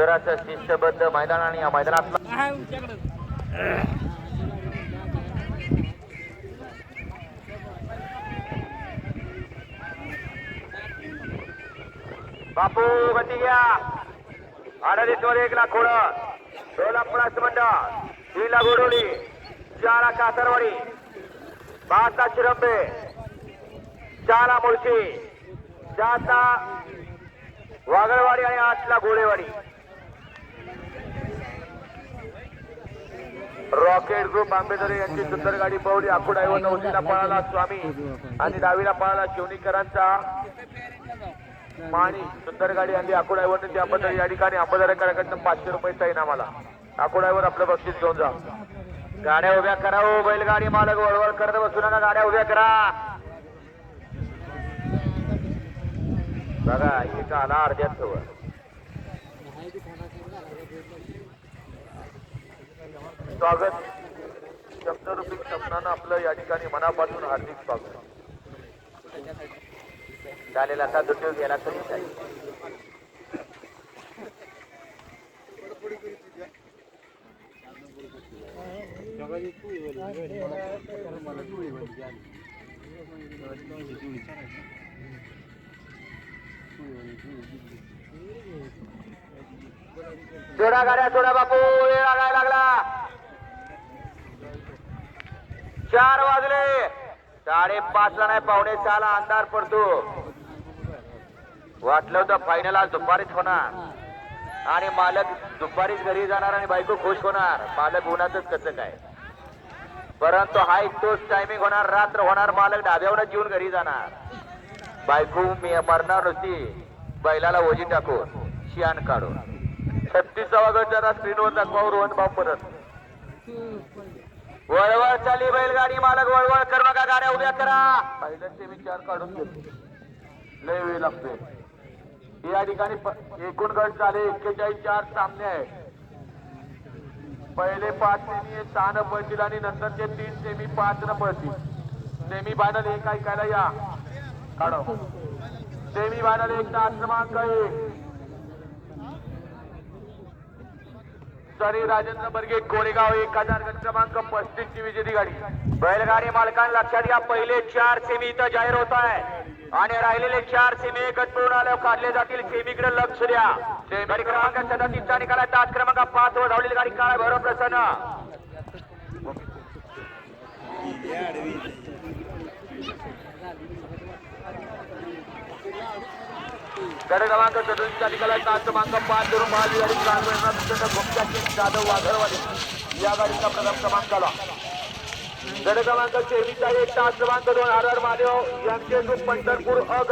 जराचं शिस्तबद्ध मैदान आणि या तुमच्याकडं बापू गती घ्या. अडतीस वर एक लाख खोड. दोन पळास मंडळ. तीन लाख गोडवली. चार कासरवाडी. पाच लाख शिरंबे. चार लाख मुळशी. चार लाख वागळवाडी आणि आठ लाख रॉकेट ग्रुप आंबेदरे यांची सुंदर गाडी पवली आकुडाईवर नवशीला पळाला स्वामी आणि दहावीला पळाला शिवणीकरांचा. माणी सुंदर गाडी आणली. आकुडाईवर त्याबद्दल या ठिकाणी. अंबादारेकरांकडनं पाचशे रुपये इनाम आला आकुडाईवर आपलं बक्षीस घेऊन जा. गाड्या उभ्या करा हो बैलगाडी मालक वळवळ करत बसू नका. गाड्या उभ्या करा. बघा एक आला अर्ध्यात जवळ स्वागत. शब्दरूपी शब्दानं आपलं या ठिकाणी मनापासून हार्दिक स्वागत. चालेल आता दुसरी गेला तरी चालेल सोडा गाड्या जोडा बापू वेळ लागायला लागला. चार वाजले. साडेपाच ला नाही पावणे सहाला अंधार पडतो. वाटलं होतं फायनल आज दुपारीच होणार. आणि मालक दुपारीच घरी जाणार आणि बायको खुश होणार. मालक उन्हातच कसं काय? परंतु हा एक तोच टायमिंग होणार रात्र होणार मालक डाब्यावरच येऊन घरी जाणार. बायको मी मरणार होती बैलाला ओजी टाकून शियान काढून. छत्तीसावा गट जरा स्क्रीनवर दाखवा रोहन बाप परत. चाली बैलगाडी मालक वळवळ कर नका गाड्या उभ्या करा. पहिल्याचे विचार काढून घेतो लय वेळ लागते या ठिकाणी एकूण गट झाले एक्केचाळीस चार सामने आहे पहिले पाच सेमी सहा न पळतील आणि नंतरचे तीन सेमी पाच न पळतील. सेमी फायनल एक ऐकायला या. काढो. सेमी फायनल एक तास क्रमांक एक. सरी राजेंद्र बर्गे कोरेगाव एक हजार गट क्रमांक पस्तीस ची विजेती गाडी. बैलगाडी मालकान लक्षात घ्या पहिले चार सेमी इथं जाहीर होत आहे. आणि राहिलेले चार सेमी गट पूर्ण आल्यावर काढले जातील सेमीकडे लक्ष द्या. गाडी क्रमांक सदतीसचा निकाल आहे तास क्रमांक पाच वर धावलेली गाडी काय भैरव प्रसन्न. गड क्रमांक चतुर्थीच्या निकाल आहे क्रमांक पाच धरून महावीर गाडी घुमच्या जाधव वाघरवाडी या गाडीचा प्रथम क्रमांक आला. गड क्रमांक चोवीसचा एक तास क्रमांक दोन आर आर महादेव यांचे पंढरपूर अ